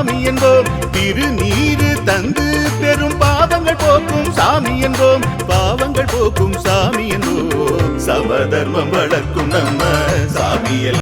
சாமி என்போம். திருநீரு தந்து பெரும் பாவங்கள் போக்கும் சாமி என்போம். பாவங்கள் போக்கும் சாமி என்போம். சமதர்மம் வளர்க்கும் நம்ம சாமியல்